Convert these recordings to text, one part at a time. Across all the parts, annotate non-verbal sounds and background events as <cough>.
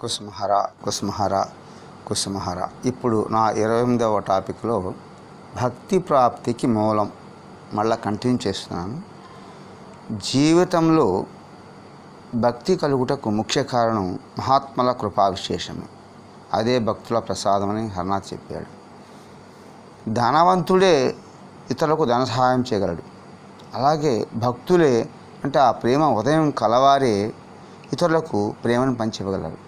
కుసుమహర కుసుమహర కుసుమహర. ఇప్పుడు నా ఇరవై ఎనిమిదవ టాపిక్లో భక్తి ప్రాప్తికి మూలం. మళ్ళా కంటిన్యూ చేస్తున్నాను. జీవితంలో భక్తి కలుగుటకు ముఖ్య కారణం మహాత్మల కృపావిశేషము. అదే భక్తుల ప్రసాదమని హర్నాథ్ చెప్పాడు. ధనవంతుడే ఇతరులకు ధన సహాయం చేయగలడు. అలాగే భక్తులే అంటే ఆ ప్రేమ ఉదయం కలవారే ఇతరులకు ప్రేమను పంచివ్వగలరు.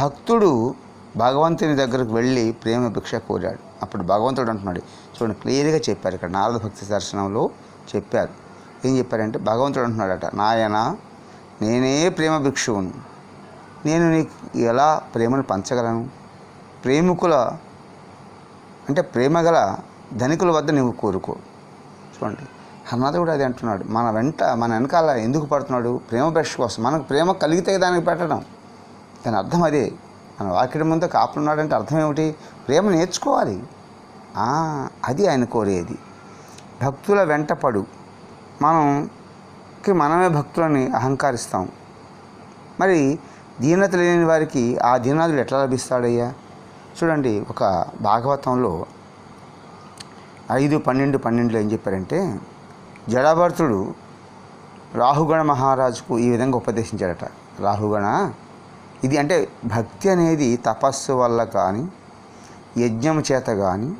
భక్తుడు భగవంతుని దగ్గరకు వెళ్ళి ప్రేమ భిక్ష కోరాడు. అప్పుడు భగవంతుడు అంటున్నాడు చూడండి క్లియర్గా చెప్పారు ఇక్కడ. నారద భక్తి దర్శనంలో చెప్పారు. ఏం చెప్పారంటే భగవంతుడు అంటున్నాడట నాయన నేనే ప్రేమ భిక్షువును. నేను నీకు ఎలా ప్రేమను పంచగలను? ప్రేమికుల అంటే ప్రేమ గల ధనికుల వద్ద నువ్వు కోరుకో. చూడండి హనుమాత కూడా అది అంటున్నాడు మన వెంట మన వెనకాల ఎందుకు పడుతున్నాడు? ప్రేమ భిక్ష కోసం మనకు ప్రేమ కలిగితే దానికి పెట్టడం. దాని అర్థం అదే. మన వాకిడి ముందు కాపులున్నాడంటే అర్థం ఏమిటి? ప్రేమ నేర్చుకోవాలి. అది ఆయన కోరేది. భక్తుల వెంట పడు. మనంకి మనమే భక్తులని అహంకరిస్తాం. మరి దీనత లేని వారికి ఆ దీనాదులు ఎట్లా లభిస్తాడయ్యా? చూడండి ఒక భాగవతంలో ఐదు పన్నెండు పన్నెండులో ఏం చెప్పారంటే జడాభర్తుడు రాహుగణ మహారాజుకు ఈ విధంగా ఉపదేశించాడట. రాహుగణ ఇది అంటే భక్తి అనేది తపస్సు వల్ల కానీ యజ్ఞం చేత కానీ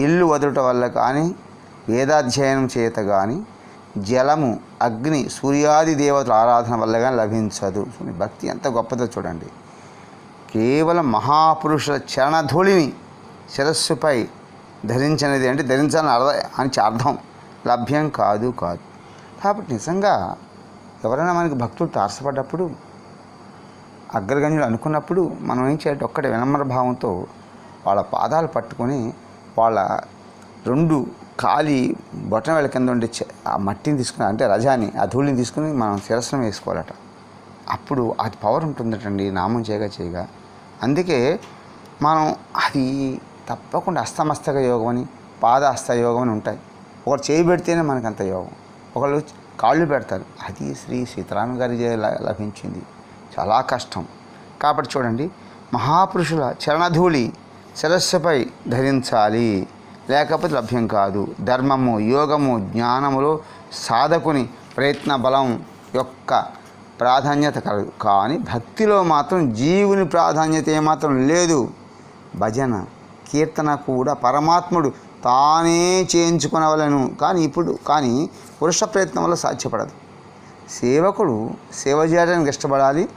ఇల్లు వదుట వల్ల కానీ వేదాధ్యయనం చేత కానీ జలము అగ్ని సూర్యాది దేవతల ఆరాధన వల్ల కానీ లభించదు. భక్తి ఎంత గొప్పదో చూడండి. కేవలం మహాపురుషుల చరణధూళిని శిరస్సుపై ధరించినది అంటే ధరించాలని అర్థ అని అర్థం లభ్యం కాదు కాదు. కాబట్టి నిజంగా ఎవరైనా మనకి భక్తులు తారసపడ్డప్పుడు అగ్రగణ్యులు అనుకున్నప్పుడు మనం ఏం చేయాలి ఒక్కటి వినమ్ర భావంతో వాళ్ళ పాదాలు పట్టుకొని వాళ్ళ రెండు కాలి బొటన వేళ కింద ఉండే ఆ మట్టిని తీసుకుని అంటే రజాని ఆ ధూళిని తీసుకుని మనం శిరస్సును వేసుకోవాలట. అప్పుడు అది పవర్ ఉంటుందటండి నామం చేయగా చేయగా. అందుకే మనం అది తప్పకుండా అస్తమస్తక యోగం అని పాద అస్త యోగం అని ఉంటాయి. ఒకరు చేయి పెడితేనే అంత యోగం. ఒకళ్ళు కాళ్ళు పెడతారు. అది శ్రీ సీతారామ గారి లభించింది. చాలా కష్టం. కాబట్టి చూడండి మహాపురుషుల చరణధూళి శిరస్సుపై ధరించాలి. లేకపోతే లభ్యం కాదు. ధర్మము యోగము జ్ఞానములో సాధకుని ప్రయత్న బలం యొక్క ప్రాధాన్యత కలదు కానీ భక్తిలో మాత్రం జీవుని ప్రాధాన్యత ఏమాత్రం లేదు. భజన కీర్తన కూడా పరమాత్ముడు తానే చేయించుకునవలను. కానీ ఇప్పుడు కానీ పురుష ప్రయత్నం వల్ల సాధ్యపడదు. సేవకుడు సేవ చేయడానికి ఇష్టపడాలి.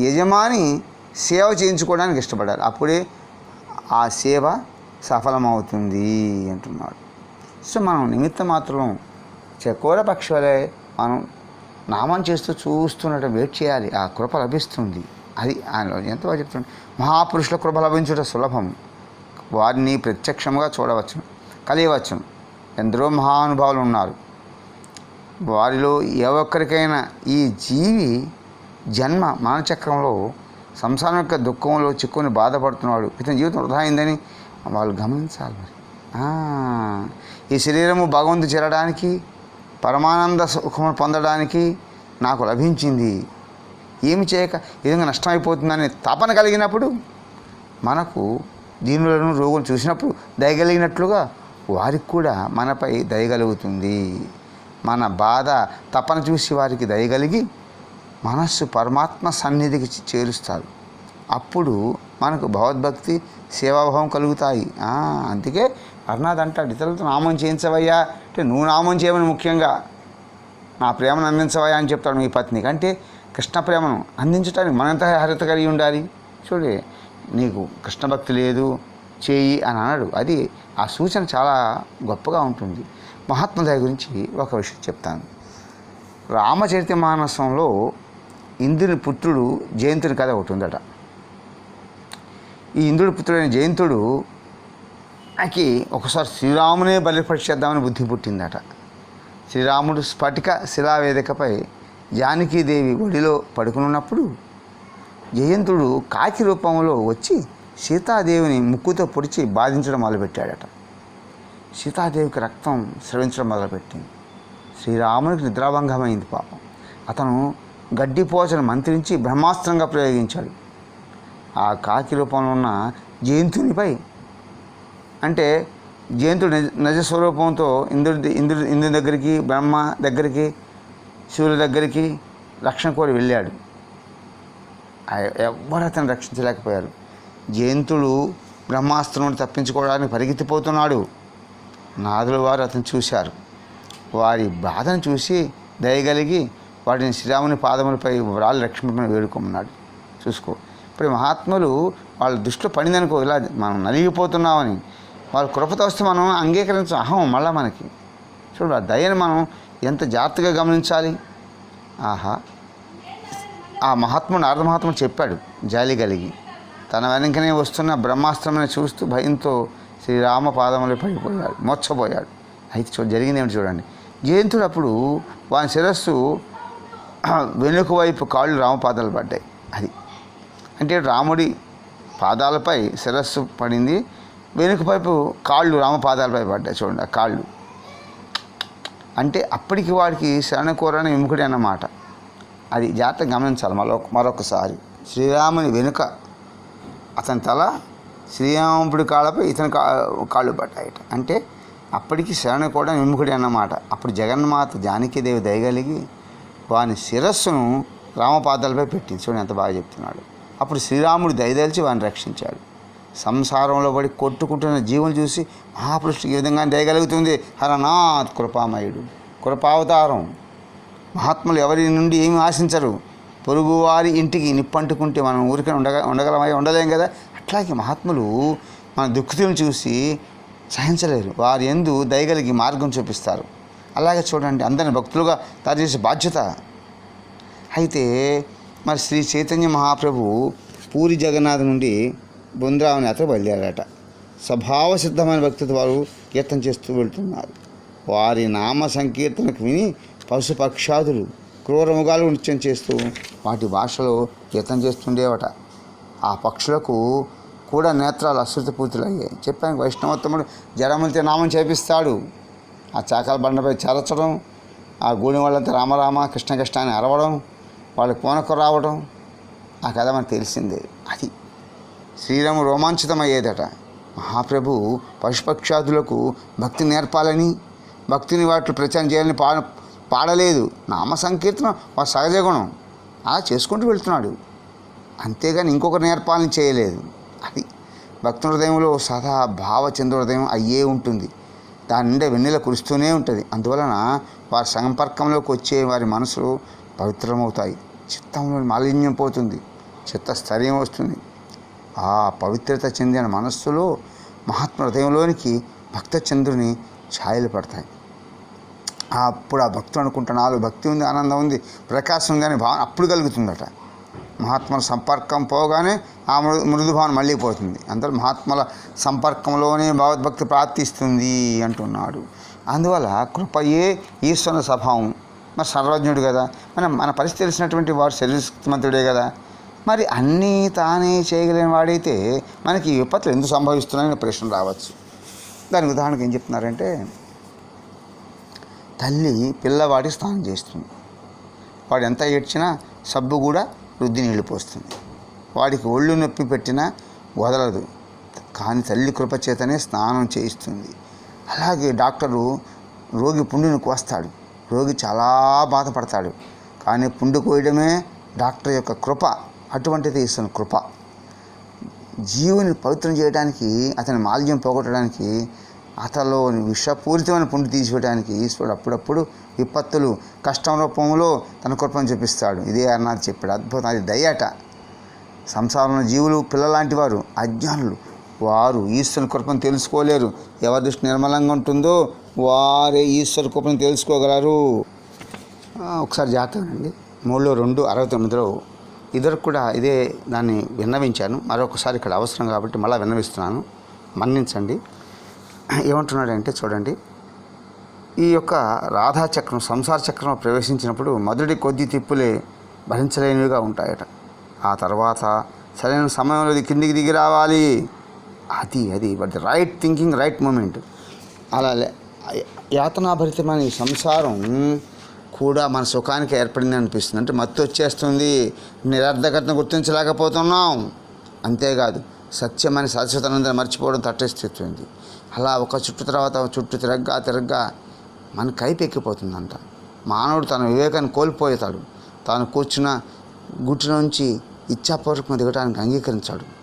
యజమాని సేవ చేయించుకోవడానికి ఇష్టపడాలి. అప్పుడే ఆ సేవ సఫలమవుతుంది అంటున్నాడు. సో మనం నిమిత్త మాత్రం చకోర పక్షులే మనం నామం చేస్తూ చూస్తున్నట్టు వెయిట్ చేయాలి. ఆ కృప లభిస్తుంది. అది ఆయనలో ఎంత బాగా చెప్తుంది మహాపురుషుల కృప లభించుట సులభం. వారిని ప్రత్యక్షంగా చూడవచ్చు కలియవచ్చు ఎందరో మహానుభావులు ఉన్నారు. వారిలో ఏ ఒక్కరికైనా ఈ జీవి జన్మ మానచక్రంలో సంసారం యొక్క దుఃఖంలో చిక్కుని బాధపడుతున్నాడు ఇతని జీవితం వృధా అయిందని వాళ్ళు గమనించాలి మరి. ఈ శరీరము భగవంతు చేరడానికి పరమానంద సుఖము పొందడానికి నాకు లభించింది. ఏమి చేయక విధంగా నష్టమైపోతుందని తపన కలిగినప్పుడు మనకు దీనులను రోగులు చూసినప్పుడు దయగలిగినట్లుగా వారికి కూడా మనపై దయగలుగుతుంది మన బాధ తపన చూసి వారికి దయగలిగి మనస్సు పరమాత్మ సన్నిధికి చేరుస్తారు అప్పుడు మనకు భగవద్భక్తి సేవాభావం కలుగుతాయి. అందుకే అర్నాథ్ అంటాడు ఇతరులతో నామం చేయించవయ్యా అంటే నువ్వు నామం చేయమని ముఖ్యంగా. నా ప్రేమను అందించవయ్యా అని చెప్తాడు మీ పత్నికి అంటే కృష్ణ ప్రేమను అందించడానికి మనంత అర్హత కలిగి ఉండాలి. చూడే నీకు కృష్ణ భక్తి లేదు చేయి అని అన్నాడు. అది ఆ సూచన చాలా గొప్పగా ఉంటుంది. మహాత్మ గురించి ఒక విషయం చెప్తాను. రామచరిత మానసంలో ఇంద్రుని పుత్రుడు జయంతుని కథ ఒకటి ఉందట. ఈ ఇంద్రుడి పుత్రుడైన జయంతుడు నాకు ఒకసారి శ్రీరామునే బలిపరిచేద్దామని బుద్ధి పుట్టిందట. శ్రీరాముడు స్ఫటిక శిలావేదికపై జానకీదేవి ఒడిలో పడుకునున్నప్పుడు జయంతుడు కాకి రూపంలో వచ్చి సీతాదేవిని ముక్కుతో పొడిచి బాధించడం మొదలుపెట్టాడట. సీతాదేవికి రక్తం స్రవించడం మొదలుపెట్టింది. శ్రీరామునికి నిద్రాభంగమైంది పాపం. అతను గడ్డిపోచను మంత్రించి బ్రహ్మాస్త్రంగా ప్రయోగించాడు. ఆ కాకి రూపంలో ఉన్న జయంతునిపై అంటే జయంతుడు నిజ నిజ స్వరూపంతో ఇంద్రుడి ఇంద్రుడి ఇంద్రుడి దగ్గరికి బ్రహ్మ దగ్గరికి శివుడి దగ్గరికి రక్షణ కోరి వెళ్ళాడు. ఎవ్వరు అతను రక్షించలేకపోయారు. జయంతుడు బ్రహ్మాస్త్రం నుండి తప్పించుకోవడానికి పరిగెత్తిపోతున్నాడు. నాదుల వారు అతను చూశారు. వారి బాధను చూసి దయగలిగి వాటిని శ్రీరాముని పాదములపై వ్రాలి రక్షింపమని వేడుకోమన్నాడు. చూసుకో. ఇప్పుడు మహాత్ములు వాళ్ళ దృష్టిలో పడిందనుకో ఇలా మనం నలిగిపోతున్నామని. వాళ్ళ కృపతో వస్తే మనం అంగీకరించం. అహం మళ్ళా మనకి. చూడు ఆ దయని మనం ఎంత జాగ్రత్తగా గమనించాలి? ఆహా. ఆ మహాత్ముడు నారద మహాత్ముడు చెప్పాడు జాలి కలిగి. తన వెనకనే వస్తున్న బ్రహ్మాస్త్రమని చూస్తూ భయంతో శ్రీరామ పాదములు పడిపోయాడు మోచ్చపోయాడు అయితే చూ జరిగింది ఏమిటి చూడండి. జయంతుడు అప్పుడు వాని శిరస్సు <clears throat> వెనుక వైపు కాళ్ళు రామపాదాలు పడ్డాయి. అది. అంటే రాముడి పాదాలపై శిరస్సు పడింది. వెనుక వైపు కాళ్ళు రామపాదాలపై పడ్డాయి చూడండి ఆ కాళ్ళు. అంటే అప్పటికి వాడికి శరణ కోరని విముఖుడి అన్నమాట. అది జాగ్రత్తగా గమనించాలి మరొక మరొకసారి. శ్రీరాముని వెనుక అతని తల శ్రీరాముడి కాళ్ళపై ఇతని కా కాళ్ళు పడ్డాయట. అంటే అప్పటికి శరణ కూడా విముఖుడి అన్నమాట. అప్పుడు జగన్మాత జానకీదేవి దయగలిగి వాని శిరస్సును రామపాదాలపై పెట్టింది. చూడండి ఎంత బాగా చెప్తున్నాడు. అప్పుడు శ్రీరాముడు దయదలిచి వాడిని రక్షించాడు. సంసారంలో పడి కొట్టుకుంటున్న జీవులు చూసి మహాపురుషుడికి ఈ విధంగా దయగలుగుతుంది హరనాథ్ కృపామయుడు. కృపావతారం. మహాత్ములు ఎవరి నుండి ఏమి ఆశించరు? పొరుగువారి ఇంటికి నిప్పంటుకుంటే మనం ఊరికే ఉండగ ఉండగలమై? ఉండలేం కదా? అట్లాగే మహాత్ములు మన దుఃఖితులను చూసి సహించలేరు. వారి ఎందు దయగలిగి మార్గం చూపిస్తారు. అలాగే చూడండి అందరిని భక్తులుగా తయారు చేసే బాధ్యత. అయితే మరి శ్రీ చైతన్య మహాప్రభు పూరి జగన్నాథ్ నుండి బృందావన యాత్ర బయలుదేరాట స్వభావ సిద్ధమైన భక్తితో వారు కీర్తన చేస్తూ వెళ్తున్నారు. వారి నామ సంకీర్తనకు విని పశుపక్షాదులు క్రూరముగాలు నృత్యం చేస్తూ వాటి భాషలో కీర్తన చేస్తుండేవట. ఆ పక్షులకు కూడా నేత్రాలు అశ్రుతపూర్తులయ్యాయి. చెప్పాను వైష్ణవోత్తముడు జడమంతి నామం చేపిస్తాడు. ఆ చాకల బండపై చేర్చడం ఆ గూడెం వాళ్ళంతా రామరామ కృష్ణ అని అరవడం వాళ్ళు కోనకు రావడం ఆ కథ మనకు తెలిసిందే. అది శ్రీరాము రోమాంచితమయ్యేదట. మహాప్రభు పశుపక్షాదులకు భక్తి నేర్పాలని భక్తిని వాటిని ప్రచారం చేయాలని పా పాడలేదు. నామ సంకీర్తనం వాడు సహజ గుణం. అలా చేసుకుంటూ వెళ్తున్నాడు. అంతేగాని ఇంకొక నేర్పాలని చేయలేదు. అది భక్తుల హృదయంలో సదా భావ హృదయం అయ్యే ఉంటుంది. దాని నుండే వెన్నెల కురుస్తూనే ఉంటుంది. అందువలన వారి సంపర్కంలోకి వచ్చే వారి మనసులు పవిత్రమవుతాయి. చిత్తంలో మాలిన్యం పోతుంది. చిత్త స్థైర్యం వస్తుంది. ఆ పవిత్రత చెందిన మనస్సులో మహాత్మ హృదయంలోనికి భక్త చంద్రుని ఛాయలు పడతాయి. ఆ అప్పుడు ఆ భక్తుడు అనుకుంటున్నాడు భక్తి ఉంది ఆనందం ఉంది ప్రకాశం ఉంది అనే భావన అప్పుడు కలుగుతుందట. మహాత్మల సంపర్కం పోగానే ఆ మృదు మృదుభావన మళ్ళీ పోతుంది. అందరూ మహాత్మల సంపర్కంలోనే భగవద్భక్తి ప్రార్థిస్తుంది అంటున్నాడు. అందువల్ల కృపయే ఈశ్వర స్వభావం. మరి సర్వజ్ఞుడు కదా. మన మన పరిస్థితి తెలిసినటువంటి వాడు శరీరమంతుడే కదా. మరి అన్నీ తానే చేయగలిగిన వాడైతే మనకి విపత్తులు ఎందుకు సంభవిస్తున్నాయని ప్రశ్న రావచ్చు. దానికి ఉదాహరణకు ఏం చెప్తున్నారంటే తల్లి పిల్లవాడికి స్నానం చేస్తుంది. వాడు ఎంత ఏడ్చినా సబ్బు కూడా రుద్ది నీళ్ళు పోస్తుంది. వాడికి ఒళ్ళు నొప్పి పెట్టినా వదలదు. కానీ తల్లి కృపచేతనే స్నానం చేయిస్తుంది. అలాగే డాక్టరు రోగి పుండును కోస్తాడు. రోగి చాలా బాధపడతాడు. కానీ పుండు కోయడమే డాక్టర్ యొక్క కృప. అటువంటిది ఇస్తున్న కృప. జీవుని పవిత్రం చేయడానికి అతని మాల్యం పోగొట్టడానికి అతలోని విషపూరితమైన పుండు తీసివేయడానికి ఈశ్వరుడు అప్పుడప్పుడు విపత్తులు కష్టం రూపంలో తన కృపను చూపిస్తాడు. ఇదే అన్నది చెప్పాడు. అద్భుతం అది దయ్యాట సంసారంలో జీవులు పిల్లలాంటి వారు అజ్ఞానులు. వారు ఈశ్వరుని కృపను తెలుసుకోలేరు. ఎవరి దృష్టి నిర్మలంగా ఉంటుందో వారే ఈశ్వర కృపను తెలుసుకోగలరు. ఒకసారి జాతకండి మూడులో రెండు అరవై తొమ్మిదిలో ఇద్దరు కూడా ఇదే దాన్ని విన్నవించాను. మరొకసారి ఇక్కడ అవసరం కాబట్టి మళ్ళీ విన్నవిస్తున్నాను. మన్నించండి. ఏమంటున్నాడంటే చూడండి. ఈ యొక్క రాధా చక్రం సంసార చక్రం ప్రవేశించినప్పుడు మొదటి కొద్ది తిప్పులే భరించలేనివిగా ఉంటాయట. ఆ తర్వాత సరైన సమయంలో ఇది కిందికి దిగి రావాలి. అది అది but right thinking right moment అలా లే- యాతనాభరితమైన ఈ సంసారం కూడా మన సుఖానికి ఏర్పడింది అనిపిస్తుంది. అంటే మత్తు వచ్చేస్తుంది. నిరర్ధకతను గుర్తించలేకపోతున్నాం. అంతేకాదు సత్యమని శాశ్వతానందని మర్చిపోవడం తట్టేస్తుంది అలా ఒక చుట్టు తర్వాత చుట్టు తిరగ్గా తిరగ్గా మన కైపెక్కిపోతుందంట మానవుడు తన వివేకాన్ని కోల్పోతాడు తాను కూర్చున్న గుట్టు నుంచి ఇచ్చాపూర్వకం దిగటానికి అంగీకరించాడు.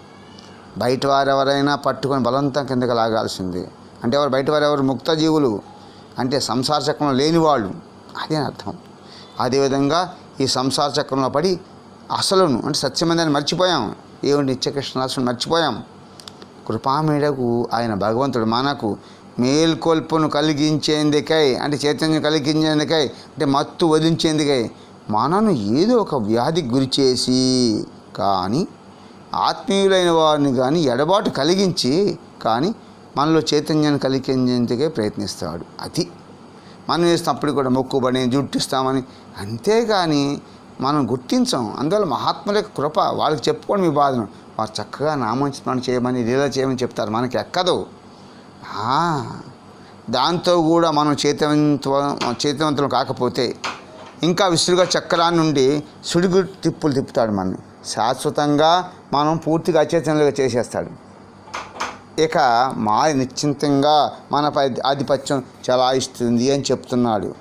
బయట వారు ఎవరైనా పట్టుకొని బలవంతం కిందకి లాగాల్సిందే. అంటే ఎవరు? బయట వారు ఎవరు ముక్త జీవులు అంటే సంసార చక్రంలో లేని వాళ్ళు. అదే అర్థం. అదేవిధంగా ఈ సంసార చక్రంలో పడి అసలును అంటే సత్యమందని మర్చిపోయాం. ఏమిటి? నిత్యకృష్ణాసుని మర్చిపోయాం. కృపామేడకు ఆయన భగవంతుడు మనకు మేల్కొల్పును కలిగించేందుకై అంటే చైతన్యం కలిగించేందుకై అంటే మత్తు వదిలించేందుకై మనను ఏదో ఒక వ్యాధికి గురి చేసి కానీ ఆత్మీయులైన వారిని కానీ ఎడబాటు కలిగించి కానీ మనలో చైతన్యాన్ని కలిగించేందుకే ప్రయత్నిస్తాడు. అది మనం వేసినప్పుడు కూడా మొక్కుబడి జుట్టిస్తామని అంతేగాని మనం గుర్తించాం. అందువల్ల మహాత్ముల యొక్క కృప వాళ్ళకి చెప్పుకోండి మీ బాధను. వారు చక్కగా నామస్మరణ చేయమని లీలా చేయమని చెప్తారు. మనకి ఎక్కదు. దాంతో కూడా మనం చైతన్యవంత చైతన్యవంతులు కాకపోతే ఇంకా విసురుగా చక్రా నుండి సుడిగు తిప్పులు తిప్పుతాడు మనం శాశ్వతంగా మనం పూర్తిగా అచేతనలుగా చేసేస్తాడు. ఇక మా నిశ్చింతంగా మనపై ఆధిపత్యం చలాయిస్తుంది అని చెప్తున్నాడు.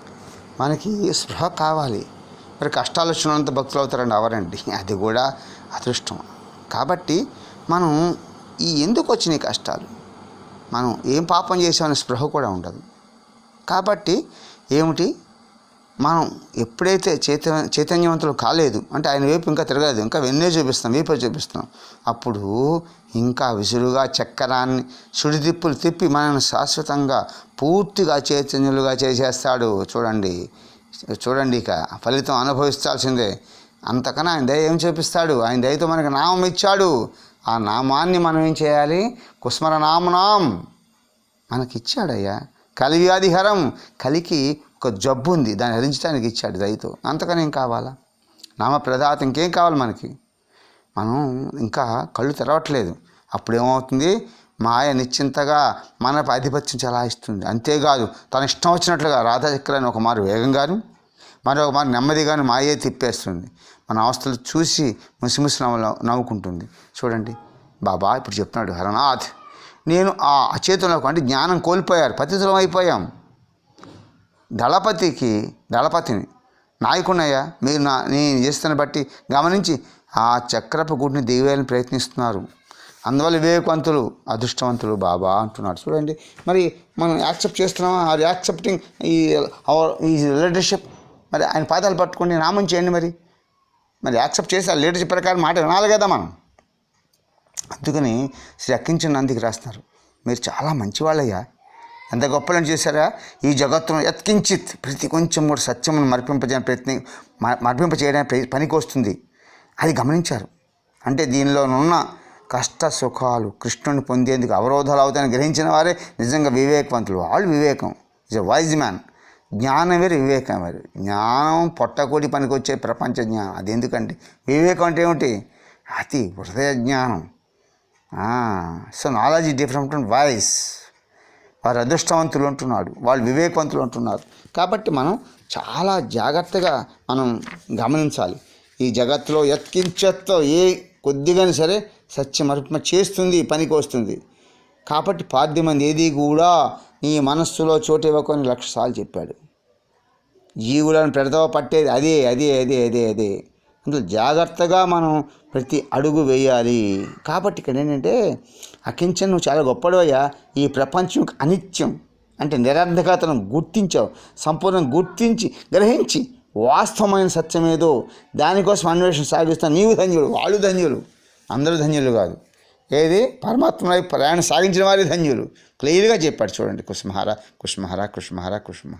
మనకి స్పృహ కావాలి. మరి కష్టాలు వచ్చినంత భక్తులు అవుతారండి అవరండి అది కూడా అదృష్టం. కాబట్టి మనం ఈ ఎందుకు వచ్చినాయి కష్టాలు? మనం ఏం పాపం చేసామనే స్పృహ కూడా ఉండదు. కాబట్టి ఏమిటి? మనం ఎప్పుడైతే చైత చైతన్యవంతులు కాలేదు అంటే ఆయన వైపు ఇంకా తిరగలేదు ఇంకా వెన్నే చూపిస్తాం వైపు చూపిస్తున్నాం అప్పుడు ఇంకా విసురుగా చక్కరాన్ని సుడిదిప్పులు తిప్పి మనల్ని శాశ్వతంగా పూర్తిగా చైతన్యులుగా చేసేస్తాడు. చూడండి చూడండి ఇక ఫలితం అనుభవించాల్సిందే. అంతకన్నా ఆయన దయ ఏం చూపిస్తాడు? ఆయన దయతో మనకి నామం ఇచ్చాడు. ఆ నామాన్ని మనం ఏం చేయాలి? కుస్మర నామనాం. మనకి ఇచ్చాడయ్యా కలివ్యాధిహరం. కలికి ఒక జబ్బు ఉంది. దాన్ని హరించడానికి ఇచ్చాడు రైతు అంతకని ఏం కావాలా? నామ ప్రదాత ఇంకేం కావాలి మనకి? మనం ఇంకా కళ్ళు తెరవట్లేదు. అప్పుడు ఏమవుతుంది మాయ నిశ్చింతగా మన ఆధిపత్యం చలాయిస్తుంది. అంతేకాదు తన ఇష్టం వచ్చినట్లుగా రాధాచక్రాన్ని ఒక మారు వేగంగాను మరొక మారు నెమ్మదిగాను మాయే తిప్పేస్తుంది. మన అవస్థలు చూసి ముసిముసి నవ్వు నవ్వుకుంటుంది. చూడండి బాబా ఇప్పుడు చెప్తున్నాడు హరనాథ్ నేను ఆ అచేతనకు అంటే జ్ఞానం కోల్పోయారు పతితులం అయిపోయాం. దళపతికి దళపతిని నాయకున్నయ్యా మీరు నా నేను చేస్తున్న బట్టి గమనించి ఆ చక్రపు గుడిని దిగవేయాలని ప్రయత్నిస్తున్నారు. అందువల్ల వివేకవంతులు అదృష్టవంతులు బాబా అంటున్నాడు. చూడండి మరి మనం యాక్సెప్ట్ చేస్తున్నామా? ఆర్ యాక్సెప్టింగ్ ఈ అవర్ ఈ రిలేటర్షిప్ మరి ఆయన పాదాలు పట్టుకొని నామం చేయండి మరి. మరి యాక్సెప్ట్ చేసి ఆ లీడర్షిప్ ప్రకారం మాట వినాలి కదా మనం. అందుకని శ్రీ అక్కించిన నందికి రాస్తున్నారు. మీరు చాలా మంచివాళ్ళయ్యా. ఎంత గొప్పలను చేశారా? ఈ జగత్తును యత్కించిత్ ప్రతి కొంచెం కూడా సత్యమును మరిపింపజేయని ప్రయత్ని మ- మరిపింప చేయడానికి ప్రయ- పనికి వస్తుంది అది గమనించారు. అంటే దీనిలోనున్న కష్ట సుఖాలు కృష్ణుని పొందేందుకు అవరోధాలు అవుతాయని గ్రహించిన వారే నిజంగా వివేకవంతులు. వాళ్ళు వివేకం. ఇస్ ఎ వైజ్ మ్యాన్ జ్ఞానం వేరు వివేకం వేరు జ్ఞానం పొట్టకూడి పనికి వచ్చే ప్రపంచ జ్ఞానం. అది ఎందుకంటే వివేకం అంటే ఏమిటి? అతి హృదయ జ్ఞానం. So knowledge different from voice వారు అదృష్టవంతులు అంటున్నాడు. వాళ్ళు వివేకవంతులు అంటున్నారు. కాబట్టి మనం చాలా జాగ్రత్తగా మనం గమనించాలి. ఈ జగత్తులో యత్కించత్తో ఏ కొద్దిగానే సరే సత్యమర్పణ చేస్తుంది పనికి వస్తుంది. కాబట్టి పాద్యమంది ఏది కూడా నీ మనస్సులో చోటు ఇవ్వకొని లక్ష సార్లు చెప్పాడు. జీవులను పెడతావ పట్టేది అదే అదే అదే అదే అదే. అందులో జాగ్రత్తగా మనం ప్రతి అడుగు వేయాలి. కాబట్టి ఇక్కడ ఏంటంటే అకించన్ నువ్వు చాలా గొప్పడవయ్యా ఈ ప్రపంచం అనిత్యం. అంటే నిరర్ధకతను గుర్తించావు. సంపూర్ణంగా గుర్తించి గ్రహించి వాస్తవమైన సత్యమేదో దానికోసం అన్వేషణ సాగిస్తాను నీవు ధన్యుడు వాళ్ళు ధన్యులు. అందరూ ధన్యులు కాదు. ఏది? పరమాత్మ ప్రయాణం సాగించిన వారి ధన్యులు. క్లియర్గా చెప్పాడు చూడండి కుష్మహార కుష్మహార కుష్మహార కుష్మ